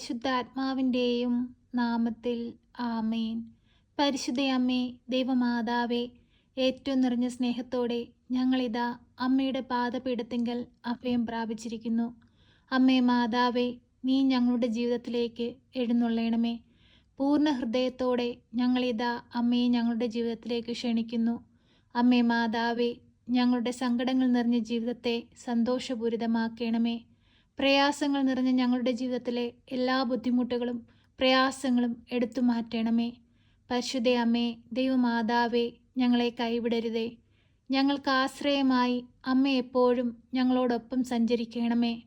പരിശുദ്ധാത്മാവിന്റെയും നാമത്തിൽ ആമേൻ. പരിശുദ്ധയമ്മേ ദൈവമാതാവേ ഏറ്റവും നിറഞ്ഞ സ്നേഹത്തോടെ ഞങ്ങളിതാ അമ്മയുടെ പാദപീഠത്തിങ്കൽ അഭയം പ്രാപിച്ചിരിക്കുന്നു. അമ്മേ മാതാവേ നീ ഞങ്ങളുടെ ജീവിതത്തിലേക്ക് എഴുന്നള്ളയണമേ പൂർണ ഹൃദയത്തോടെ ഞങ്ങളിതാ അമ്മയെ ഞങ്ങളുടെ ജീവിതത്തിലേക്ക് ക്ഷണിക്കുന്നു. അമ്മേ മാതാവേ ഞങ്ങളുടെ സങ്കടങ്ങൾ നിറഞ്ഞ ജീവിതത്തെ സന്തോഷപൂരിതമാക്കണമേ. പ്രയാസങ്ങൾ നിറഞ്ഞ ഞങ്ങളുടെ ജീവിതത്തിലെ എല്ലാ ബുദ്ധിമുട്ടുകളും പ്രയാസങ്ങളും എടുത്തു മാറ്റണമേ. പരിശുദ്ധ അമ്മേ ദൈവമാതാവേ ഞങ്ങളെ കൈവിടരുതേ. ഞങ്ങൾക്ക് ആശ്രയമായി അമ്മ എപ്പോഴും ഞങ്ങളോടൊപ്പം സഞ്ചരിക്കണമേ.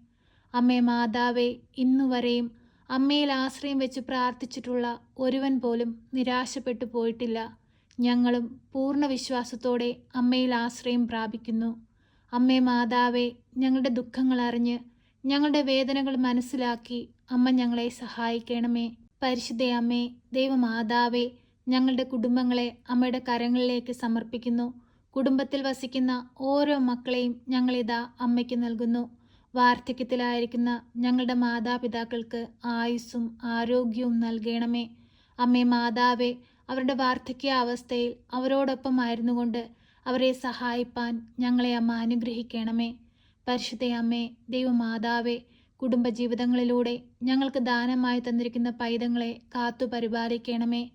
അമ്മേ മാതാവേ ഇന്നുവരെയും അമ്മയിൽ ആശ്രയം വെച്ച് പ്രാർത്ഥിച്ചിട്ടുള്ള ഒരുവൻ പോലും നിരാശപ്പെട്ടു പോയിട്ടില്ല. ഞങ്ങളും പൂർണ വിശ്വാസത്തോടെ അമ്മയിൽ ആശ്രയം പ്രാപിക്കുന്നു. അമ്മേ മാതാവേ ഞങ്ങളുടെ ദുഃഖങ്ങൾ അറിഞ്ഞ് ഞങ്ങളുടെ വേദനകൾ മനസ്സിലാക്കി അമ്മ ഞങ്ങളെ സഹായിക്കണമേ. പരിശുദ്ധ അമ്മേ ദൈവമാതാവേ ഞങ്ങളുടെ കുടുംബങ്ങളെ അമ്മയുടെ കരങ്ങളിലേക്ക് സമർപ്പിക്കുന്നു. കുടുംബത്തിൽ വസിക്കുന്ന ഓരോ മക്കളെയും ഞങ്ങളിതാ അമ്മയ്ക്ക് നൽകുന്നു. വാർദ്ധക്യത്തിലായിരിക്കുന്ന ഞങ്ങളുടെ മാതാപിതാക്കൾക്ക് ആയുസ്സും ആരോഗ്യവും നൽകണമേ. അമ്മേ മാതാവേ അവരുടെ വാർദ്ധക്യാവസ്ഥയിൽ അവരോടൊപ്പം ആയിരുന്നുകൊണ്ട് അവരെ സഹായിപ്പാൻ ഞങ്ങളെ അമ്മ അനുഗ്രഹിക്കണമേ. പരിശുദ്ധ അമ്മേ ദൈവമാതാവേ കുടുംബജീവിതങ്ങളിലൂടെ ഞങ്ങൾക്ക് ദാനമായി തന്നിരിക്കുന്ന പൈതങ്ങളെ കാത്തു പരിപാലിക്കണമേ.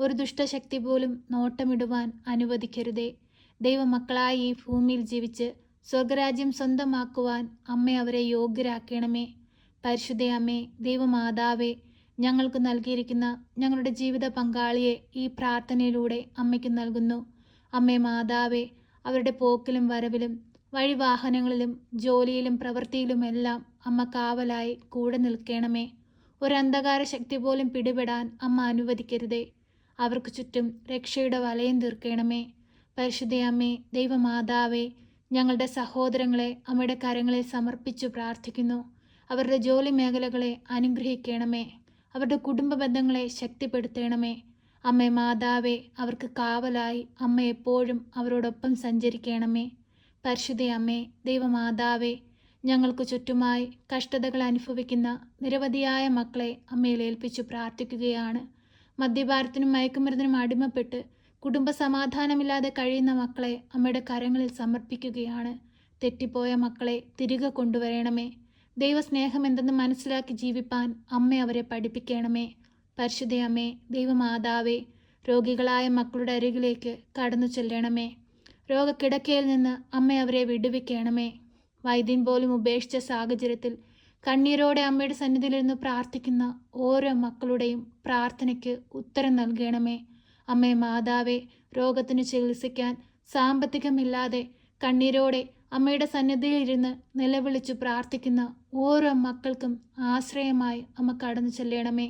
ഒരു ദുഷ്ടശക്തി പോലും നോട്ടമിടുവാൻ അനുവദിക്കരുതേ. ദൈവമക്കളായി ഈ ഭൂമിയിൽ ജീവിച്ച് സ്വർഗരാജ്യം സ്വന്തമാക്കുവാൻ അമ്മ അവരെ യോഗ്യരാക്കണമേ. പരിശുദ്ധയമ്മേ ദൈവമാതാവേ ഞങ്ങൾക്ക് നൽകിയിരിക്കുന്ന ഞങ്ങളുടെ ജീവിത പങ്കാളിയെ ഈ പ്രാർത്ഥനയിലൂടെ അമ്മയ്ക്ക് നൽകുന്നു. അമ്മേ മാതാവേ അവരുടെ പോക്കിലും വരവിലും വഴിവാഹനങ്ങളിലും ജോലിയിലും പ്രവൃത്തിയിലുമെല്ലാം അമ്മ കാവലായി കൂടെ നിൽക്കണമേ. ഒരന്ധകാര ശക്തി പോലും പിടിപെടാൻ അമ്മ അനുവദിക്കരുതേ. അവർക്ക് ചുറ്റും രക്ഷയുടെ വലയം തീർക്കണമേ. പരിശുദ്ധയമ്മേ ദൈവമാതാവേ ഞങ്ങളുടെ സഹോദരങ്ങളെ അമ്മയുടെ കരങ്ങളിൽ സമർപ്പിച്ചു പ്രാർത്ഥിക്കുന്നു. അവരുടെ ജോലി മേഖലകളെ അനുഗ്രഹിക്കണമേ. അവരുടെ കുടുംബ ബന്ധങ്ങളെ ശക്തിപ്പെടുത്തണമേ. അമ്മേ മാതാവേ അവർക്ക് കാവലായി അമ്മ എപ്പോഴും അവരോടൊപ്പം സഞ്ചരിക്കണമേ. പരിശുദ്ധ അമ്മേ ദൈവമാതാവേ ഞങ്ങൾക്ക് ചുറ്റുമായി കഷ്ടതകൾ അനുഭവിക്കുന്ന നിരവധിയായ മക്കളെ അമ്മയിൽ ഏൽപ്പിച്ചു പ്രാർത്ഥിക്കുകയാണ്. മദ്യഭാരത്തിനും മയക്കുമരുന്നിനും അടിമപ്പെട്ട് കുടുംബ സമാധാനമില്ലാതെ കഴിയുന്ന മക്കളെ അമ്മയുടെ കരങ്ങളിൽ സമർപ്പിക്കുകയാണ്. തെറ്റിപ്പോയ മക്കളെ തിരികെ കൊണ്ടുവരണമേ. ദൈവസ്നേഹം എന്തെന്ന് മനസ്സിലാക്കി ജീവിപ്പാൻ അമ്മ അവരെ പഠിപ്പിക്കണമേ. പരിശുദ്ധയമ്മേ ദൈവമാതാവേ രോഗികളായ മക്കളുടെ അരികിലേക്ക് കടന്നു ചെല്ലണമേ. രോഗക്കിടക്കയിൽ നിന്ന് അമ്മ അവരെ വിടുവിക്കണമേ. വൈദ്യൻ പോലും ഉപേക്ഷിച്ച സാഹചര്യത്തിൽ കണ്ണീരോടെ അമ്മയുടെ സന്നിധിയിലിരുന്ന് പ്രാർത്ഥിക്കുന്ന ഓരോ മക്കളുടെയും പ്രാർത്ഥനയ്ക്ക് ഉത്തരം നൽകണമേ. അമ്മേ മാതാവേ രോഗത്തിന് ചികിത്സിക്കാൻ സാമ്പത്തികമില്ലാതെ കണ്ണീരോടെ അമ്മയുടെ സന്നിധിയിലിരുന്ന് നിലവിളിച്ചു പ്രാർത്ഥിക്കുന്ന ഓരോ മക്കൾക്കും ആശ്രയമായി അമ്മ കടന്നു ചെല്ലണമേ.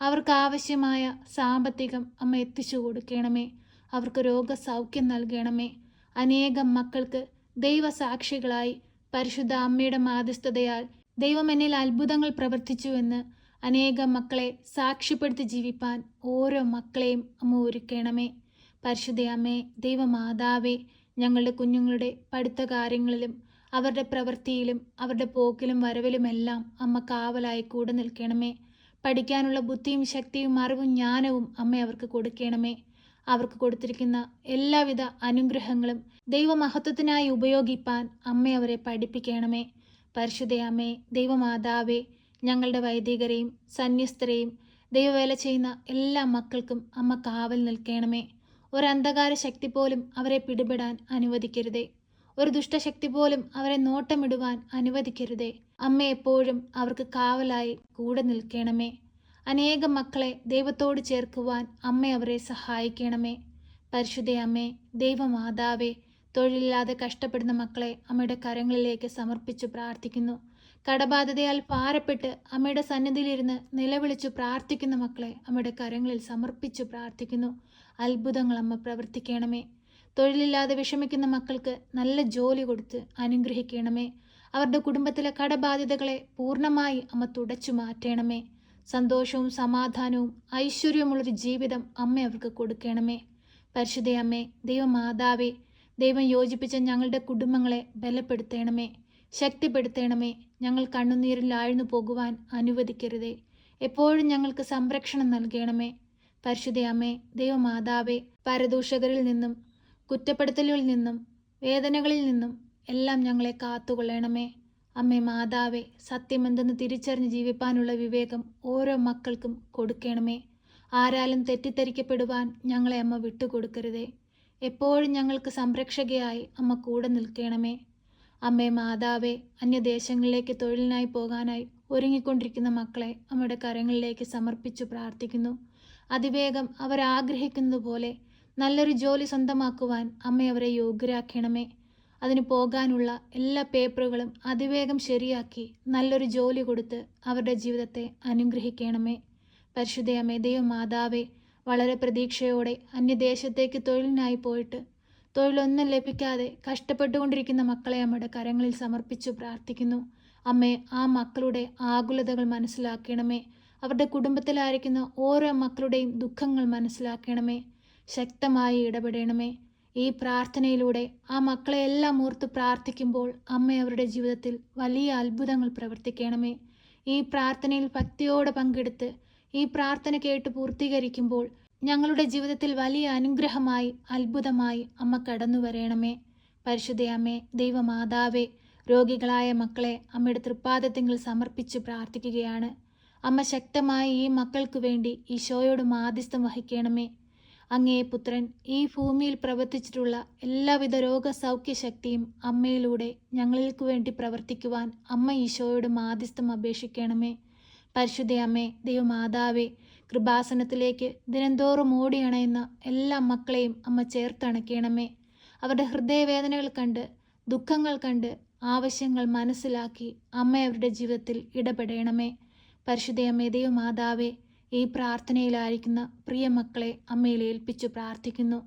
അവർക്ക് ആവശ്യമായ സാമ്പത്തികം അമ്മ എത്തിച്ചു കൊടുക്കണമേ. അവർക്ക് രോഗസൗഖ്യം നൽകണമേ. അനേകം മക്കൾക്ക് ദൈവസാക്ഷികളായി പരിശുദ്ധ അമ്മയുടെ മാധ്യസ്ഥതയാൽ ദൈവമെന്നിൽ അത്ഭുതങ്ങൾ പ്രവർത്തിച്ചുവെന്ന് അനേകം മക്കളെ സാക്ഷ്യപ്പെടുത്തി ജീവിപ്പാൻ ഓരോ മക്കളെയും അമ്മ ഒരുക്കണമേ. പരിശുദ്ധ അമ്മേ ദൈവമാതാവേ ഞങ്ങളുടെ കുഞ്ഞുങ്ങളുടെ പഠിത്ത കാര്യങ്ങളിലും അവരുടെ പ്രവൃത്തിയിലും അവരുടെ പോക്കിലും വരവിലുമെല്ലാം അമ്മ കാവലായി കൂടെ നിൽക്കണമേ. പഠിക്കാനുള്ള ബുദ്ധിയും ശക്തിയും അറിവും ജ്ഞാനവും അമ്മ അവർക്ക് കൊടുക്കണമേ. അവർക്ക് കൊടുത്തിരിക്കുന്ന എല്ലാവിധ അനുഗ്രഹങ്ങളും ദൈവമഹത്വത്തിനായി ഉപയോഗിപ്പാൻ അമ്മ അവരെ പഠിപ്പിക്കണമേ. പരിശുദ്ധയമ്മേ ദൈവമാതാവേ ഞങ്ങളുടെ വൈദികരെയും സന്യസ്തരെയും ദൈവവേല ചെയ്യുന്ന എല്ലാ മക്കൾക്കും അമ്മ കാവൽ നിൽക്കണമേ. ഒരു അന്ധകാര ശക്തി പോലും അവരെ പിടിപെടാൻ അനുവദിക്കരുതേ. ഒരു ദുഷ്ടശക്തി പോലും അവരെ നോട്ടമിടുവാൻ അനുവദിക്കരുതേ. അമ്മ എപ്പോഴും അവർക്ക് കാവലായി കൂടെ നിൽക്കണമേ. അനേകം മക്കളെ ദൈവത്തോട് ചേർക്കുവാൻ അമ്മ അവരെ സഹായിക്കണമേ. പരിശുദ്ധ അമ്മേ ദൈവമാതാവേ തൊഴിലില്ലാതെ കഷ്ടപ്പെടുന്ന മക്കളെ അമ്മയുടെ കരങ്ങളിലേക്ക് സമർപ്പിച്ചു പ്രാർത്ഥിക്കുന്നു. കടബാധ്യതയാൽ പാരപ്പെട്ട് അമ്മയുടെ സന്നിധിയിലിരുന്ന് നിലവിളിച്ചു പ്രാർത്ഥിക്കുന്ന മക്കളെ അമ്മയുടെ കരങ്ങളിൽ സമർപ്പിച്ചു പ്രാർത്ഥിക്കുന്നു. അത്ഭുതങ്ങൾ അമ്മ പ്രവർത്തിക്കണമേ. തൊഴിലില്ലാതെ വിഷമിക്കുന്ന മക്കൾക്ക് നല്ല ജോലി കൊടുത്ത് അനുഗ്രഹിക്കണമേ. അവരുടെ കുടുംബത്തിലെ കടബാധ്യതകളെ പൂർണമായി അമ്മ തുടച്ചു മാറ്റണമേ. സന്തോഷവും സമാധാനവും ഐശ്വര്യമുള്ളൊരു ജീവിതം അമ്മ അവർക്ക് കൊടുക്കണമേ. പരിശുദ്ധ അമ്മേ ദൈവമാതാവേ ദൈവം യോജിപ്പിച്ച ഞങ്ങളുടെ കുടുംബങ്ങളെ ബലപ്പെടുത്തണമേ. ശക്തിപ്പെടുത്തണമേ. ഞങ്ങൾ കണ്ണുനീരിൽ ആഴ്ന്നു പോകുവാൻ അനുവദിക്കരുതേ. എപ്പോഴും ഞങ്ങൾക്ക് സംരക്ഷണം നൽകണമേ. പരിശുദ്ധ അമ്മേ ദൈവമാതാവേ പരദൂഷകരിൽ നിന്നും കുറ്റപ്പെടുത്തലുകളിൽ നിന്നും വേദനകളിൽ നിന്നും എല്ലാം ഞങ്ങളെ കാത്തുകൊള്ളണമേ. അമ്മേ മാതാവേ സത്യമെന്തെന്ന് തിരിച്ചറിഞ്ഞ് ജീവിപ്പാനുള്ള വിവേകം ഓരോ മക്കൾക്കും കൊടുക്കണമേ. ആരാലും തെറ്റിദ്ധരിക്കപ്പെടുവാൻ ഞങ്ങളെ അമ്മ വിട്ടുകൊടുക്കരുതേ. എപ്പോഴും ഞങ്ങൾക്ക് സംരക്ഷകയായി അമ്മ കൂടെ നിൽക്കണമേ. അമ്മേ മാതാവേ അന്യദേശങ്ങളിലേക്ക് തൊഴിലിനായി പോകാനായി ഒരുങ്ങിക്കൊണ്ടിരിക്കുന്ന മക്കളെ അമ്മയുടെ കരങ്ങളിലേക്ക് സമർപ്പിച്ചു പ്രാർത്ഥിക്കുന്നു. അതിവേഗം അവരാഗ്രഹിക്കുന്നത് പോലെ നല്ലൊരു ജോലി സ്വന്തമാക്കുവാൻ അമ്മ അവരെ യോഗ്യരാക്കണമേ. അതിന് പോകാനുള്ള എല്ലാ പേപ്പറുകളും അതിവേഗം ശരിയാക്കി നല്ലൊരു ജോലി കൊടുത്ത് അവരുടെ ജീവിതത്തെ അനുഗ്രഹിക്കണമേ. പരിശുദ്ധയമ്മേ ദൈവമാതാവേ വളരെ പ്രതീക്ഷയോടെ അന്യദേശത്തേക്ക് തൊഴിലിനായി പോയിട്ട് തൊഴിലൊന്നും ലഭിക്കാതെ കഷ്ടപ്പെട്ടുകൊണ്ടിരിക്കുന്ന മക്കളെ അമ്മയുടെ കരങ്ങളിൽ സമർപ്പിച്ചു പ്രാർത്ഥിക്കുന്നു. അമ്മേ ആ മക്കളുടെ ആകുലതകൾ മനസ്സിലാക്കണമേ. അവരുടെ കുടുംബത്തിലായിരിക്കുന്ന ഓരോ മക്കളുടെയും ദുഃഖങ്ങൾ മനസ്സിലാക്കണമേ. ശക്തമായി ഇടപെടണമേ. ഈ പ്രാർത്ഥനയിലൂടെ ആ മക്കളെയെല്ലാം ഓർത്ത് പ്രാർത്ഥിക്കുമ്പോൾ അമ്മ അവരുടെ ജീവിതത്തിൽ വലിയ അത്ഭുതങ്ങൾ പ്രവർത്തിക്കണമേ. ഈ പ്രാർത്ഥനയിൽ ഭക്തിയോടെ പങ്കെടുത്ത് ഈ പ്രാർത്ഥന കേട്ട് പൂർത്തീകരിക്കുമ്പോൾ ഞങ്ങളുടെ ജീവിതത്തിൽ വലിയ അനുഗ്രഹമായി അത്ഭുതമായി അമ്മ കടന്നു വരേണമേ. പരിശുദ്ധയമ്മേ ദൈവമാതാവേ രോഗികളായ മക്കളെ അമ്മയുടെ തൃപ്പാദത്തിങ്കിൽ സമർപ്പിച്ച് പ്രാർത്ഥിക്കുകയാണ്. അമ്മ ശക്തമായി ഈ മക്കൾക്ക് വേണ്ടി ഈശോയോട് മാധ്യസ്ഥം വഹിക്കണമേ. അങ്ങേ പുത്രൻ ഈ ഭൂമിയിൽ പ്രവർത്തിച്ചിട്ടുള്ള എല്ലാവിധ രോഗസൗഖ്യ ശക്തിയും അമ്മയിലൂടെ ഞങ്ങൾക്ക് വേണ്ടി പ്രവർത്തിക്കുവാൻ അമ്മ ഈശോയോട് മാധ്യസ്ഥം അപേക്ഷിക്കണമേ. പരിശുദ്ധയമ്മേ ദൈവമാതാവേ കൃപാസനത്തിലേക്ക് ദിനംതോറും ഓടിയണയുന്ന എല്ലാ മക്കളെയും അമ്മ ചേർത്തണക്കണമേ അവരുടെ ഹൃദയവേദനകൾ കണ്ട് ദുഃഖങ്ങൾ കണ്ട് ആവശ്യങ്ങൾ മനസ്സിലാക്കി അമ്മ അവരുടെ ജീവിതത്തിൽ ഇടപെടണമേ. പരിശുദ്ധയമ്മേ ദൈവമാതാവേ ഈ പ്രാർത്ഥനയിലായിരിക്കുന്ന പ്രിയ മക്കളെ അമ്മയിൽ ഏൽപ്പിച്ചു പ്രാർത്ഥിക്കുന്നു.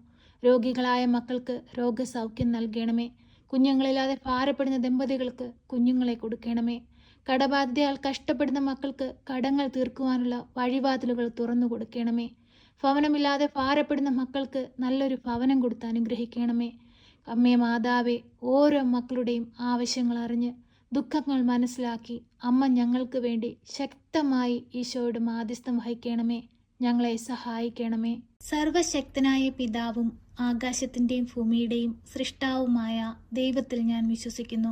രോഗികളായ മക്കൾക്ക് രോഗസൗഖ്യം നൽകണമേ. കുഞ്ഞുങ്ങളില്ലാതെ ഭാരപ്പെടുന്ന ദമ്പതികൾക്ക് കുഞ്ഞുങ്ങളെ കൊടുക്കണമേ. കടബാധ്യയാൽ കഷ്ടപ്പെടുന്ന മക്കൾക്ക് കടങ്ങൾ തീർക്കുവാനുള്ള വഴിവാതിലുകൾ തുറന്നു കൊടുക്കണമേ. ഭവനമില്ലാതെ ഭാരപ്പെടുന്ന മക്കൾക്ക് നല്ലൊരു ഭവനം കൊടുത്ത് അനുഗ്രഹിക്കണമേ. അമ്മേ മാതാവേ ഓരോ മക്കളുടെയും ആവശ്യങ്ങൾ അറിഞ്ഞ് ദുഃഖങ്ങൾ മനസ്സിലാക്കി അമ്മ ഞങ്ങൾക്ക് വേണ്ടി ശക്തമായി ഈശോയുടെ മാധ്യസ്ഥം വഹിക്കണമേ ഞങ്ങളെ സഹായിക്കണമേ. സർവശക്തനായ പിതാവും ആകാശത്തിന്റെയും ഭൂമിയുടെയും സൃഷ്ടാവുമായ ദൈവത്തിൽ ഞാൻ വിശ്വസിക്കുന്നു.